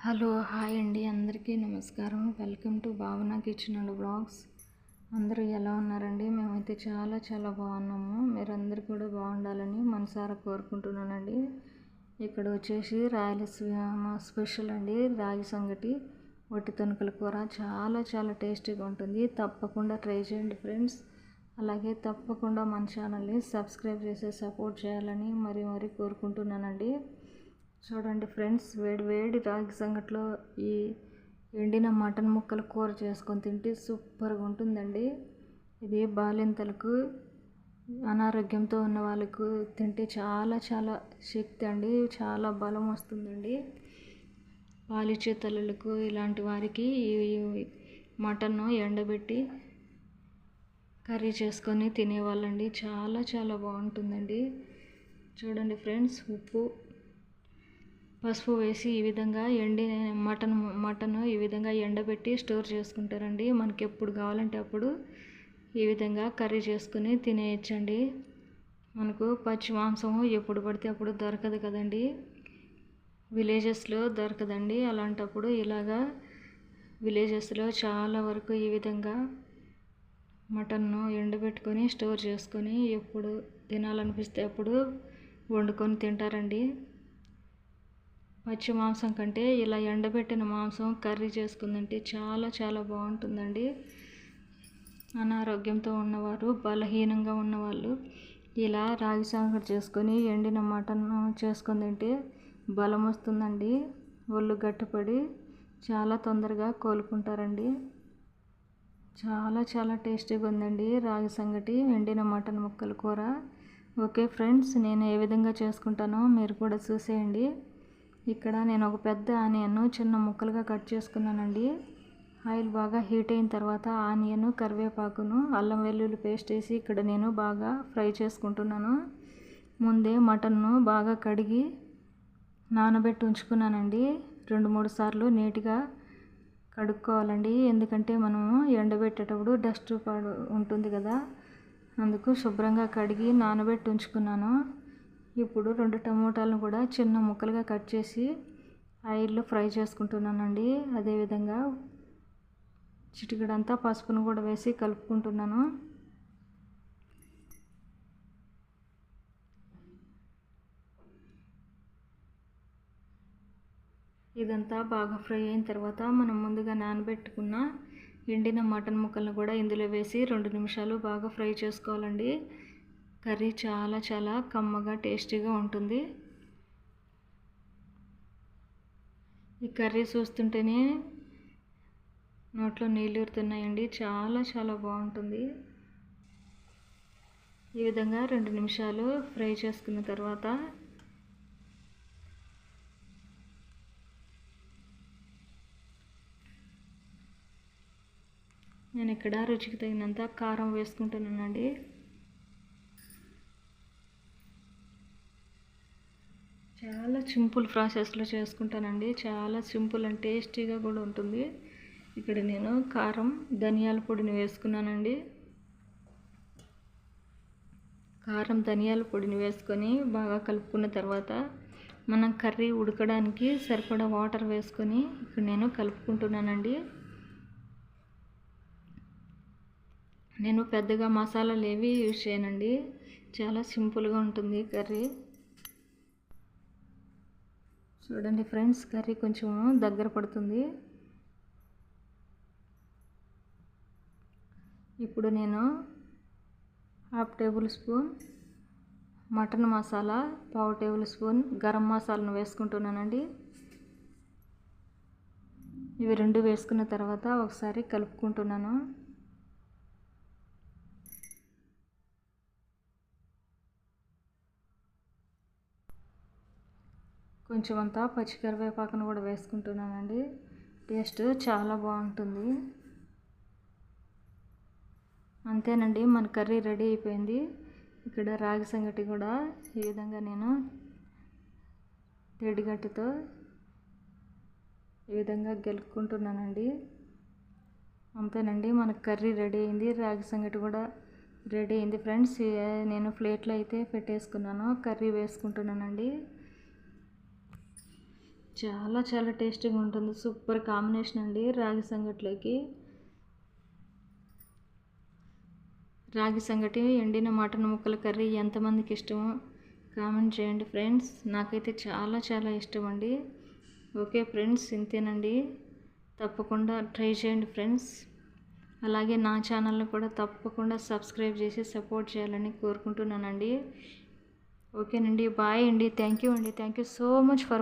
Hello hi అండి. అందరికీ నమస్కారం. Welcome to Bhavana kitchen and blogs అందరూ ఎలా ఉన్నారండి? మేమైతే చాలా చాలా బాగున్నాము. మీరందరూ కూడా బాగుండాలని మనసారా కోరుకుంటున్నానండి. ఇక్కడ వచ్చేసి రాయలసీమ స్పెషల్ అండి. రాగి సంగటి వట్టి తొనకల కూర. చాలా చాలా టేస్టీగా ఉంటుంది. తప్పకుండా ట్రై చేయండి ఫ్రెండ్స్. అలాగే తప్పకుండా మన ఛానల్ని సబ్స్క్రైబ్ చేసి సపోర్ట్ చేయాలని మరి మరి కోరుకుంటున్నానండి. చూడండి ఫ్రెండ్స్ వేడి వేడి రాగి సంగట్లో ఈ ఎండిన మటన్ ముక్కలు కూర చేసుకొని తింటే సూపర్గా ఉంటుందండి. ఇది బాలింతలకు అనారోగ్యంతో ఉన్న వాళ్ళకు తింటే చాలా చాలా శక్తి అండి చాలా బలం వస్తుందండి. పాలిచ్చే తల్లులకు ఇలాంటి వారికి ఈ మటన్ ఎండబెట్టి కర్రీ చేసుకొని తినేవాళ్ళండి చాలా చాలా బాగుంటుందండి. చూడండి ఫ్రెండ్స్ ఉప్పు పసుపు వేసి ఈ విధంగా ఎండి మటన్ మటన్ ఈ విధంగా ఎండబెట్టి స్టోర్ చేసుకుంటారండి. మనకి ఎప్పుడు కావాలంటే అప్పుడు ఈ విధంగా కర్రీ చేసుకుని తినేయచ్చండి. మనకు పచ్చి మాంసం ఎప్పుడు పడితే అప్పుడు దొరకదు కదండి. విలేజెస్లో దొరకదండి. అలాంటప్పుడు ఇలాగా విలేజెస్లో చాలా వరకు ఈ విధంగా మటన్ను ఎండబెట్టుకొని స్టోర్ చేసుకొని ఎప్పుడు తినాలనిపిస్తే అప్పుడు వండుకొని తింటారండి. పచ్చి మాంసం కంటే ఇలా ఎండబెట్టిన మాంసం కర్రీ చేసుకుందంటే చాలా చాలా బాగుంటుందండి. అనారోగ్యంతో ఉన్నవారు బలహీనంగా ఉన్నవాళ్ళు ఇలా రాగి సంగటి చేసుకొని ఎండిన మటన్ చేసుకొని తింటే బలం వస్తుందండి. ఒళ్ళు గట్టిపడి చాలా తొందరగా కోలుకుంటారండి. చాలా చాలా టేస్టీగా ఉందండి రాగి సంగటి ఎండిన మటన్ ముక్కల కూర. ఓకే ఫ్రెండ్స్ నేను ఏ విధంగా చేసుకుంటానో మీరు కూడా చూసేయండి. ఇక్కడ నేను ఒక పెద్ద ఆనియన్ చిన్న ముక్కలుగా కట్ చేసుకున్నానండి. ఆయిల్ బాగా హీట్ అయిన తర్వాత ఆనియన్ కరివేపాకును అల్లం వెల్లుల్లి పేస్ట్ వేసి ఇక్కడ నేను బాగా ఫ్రై చేసుకుంటున్నాను. ముందే మటన్ను బాగా కడిగి నానబెట్టి ఉంచుకున్నానండి. రెండు మూడు సార్లు నీట్గా కడుక్కోవాలండి. ఎందుకంటే మనము ఎండబెట్టేటప్పుడు డస్ట్ పడు ఉంటుంది కదా. అందుకు శుభ్రంగా కడిగి నానబెట్టి ఉంచుకున్నాను. ఇప్పుడు రెండు టమోటాలను కూడా చిన్న ముక్కలుగా కట్ చేసి ఆయిల్లో ఫ్రై చేసుకుంటున్నానండి. అదేవిధంగా చిటికడంతా పసుపును కూడా వేసి కలుపుకుంటున్నాను. ఇదంతా బాగా ఫ్రై అయిన తర్వాత మనం ముందుగా నానబెట్టుకున్న ఎండిన మటన్ ముక్కలను కూడా ఇందులో వేసి రెండు నిమిషాలు బాగా ఫ్రై చేసుకోవాలండి. కర్రీ చాలా చాలా కమ్మగా టేస్టీగా ఉంటుంది. ఈ కర్రీ చూస్తుంటేనే నోట్లో నీళ్ళు ఊరుతున్నాయండి. చాలా చాలా బాగుంటుంది. ఈ విధంగా రెండు నిమిషాలు ఫ్రై చేసుకున్న తర్వాత నేను ఇక్కడ రుచికి తగినంత కారం వేసుకుంటున్నానండి. చాలా సింపుల్ ప్రాసెస్లో చేసుకుంటానండి. చాలా సింపుల్ అండ్ టేస్టీగా కూడా ఉంటుంది. ఇక్కడ నేను కారం ధనియాల పొడిని వేసుకున్నానండి. కారం ధనియాల పొడిని వేసుకొని బాగా కలుపుకున్న తర్వాత మనం కర్రీ ఉడకడానికి సరిపడా వాటర్ వేసుకొని ఇక్కడ నేను కలుపుకుంటున్నానండి. నేను పెద్దగా మసాలాలు ఏవి యూజ్ చేయనండి. చాలా సింపుల్గా ఉంటుంది కర్రీ. చూడండి ఫ్రెండ్స్ కర్రీ కొంచెం దగ్గర పడుతుంది. ఇప్పుడు నేను half tablespoon mutton masala పావు టేబుల్ స్పూన్ గరం మసాలాను వేసుకుంటున్నానండి. ఇవి రెండు వేసుకున్న తర్వాత ఒకసారి కలుపుకుంటున్నాను. కొంచెం అంతా పచ్చికరివేపాకును కూడా వేసుకుంటున్నానండి. టేస్ట్ చాలా బాగుంటుంది. అంతేనండి మన కర్రీ రెడీ అయిపోయింది. ఇక్కడ రాగి సంగటి కూడా ఈ విధంగా నేను తెడిగట్టుతో ఈ విధంగా గెలుపుకుంటున్నానండి. అంతేనండి మన కర్రీ రెడీ అయింది. రాగి సంగటి కూడా రెడీ అయింది ఫ్రెండ్స్. నేను ప్లేట్లో అయితే పెట్టేసుకున్నాను కర్రీ వేసుకుంటున్నానండి. చాలా చాలా టేస్టీగా ఉంటుంది. సూపర్ కాంబినేషన్ అండి రాగి సంగట్లోకి. రాగి సంగటి ఎండిన మటన్ ముక్కల కర్రీ ఎంతమందికి ఇష్టమో కామెంట్ చేయండి ఫ్రెండ్స్. నాకైతే చాలా చాలా ఇష్టం అండి. ఓకే ఫ్రెండ్స్ ఇంతేనండి. తప్పకుండా ట్రై చేయండి ఫ్రెండ్స్. అలాగే నా ఛానల్ని కూడా తప్పకుండా సబ్స్క్రైబ్ చేసి సపోర్ట్ చేయాలని కోరుకుంటున్నానండి. ఓకేనండి బాయ్ అండి. థ్యాంక్ యూ అండి. Thank you so much for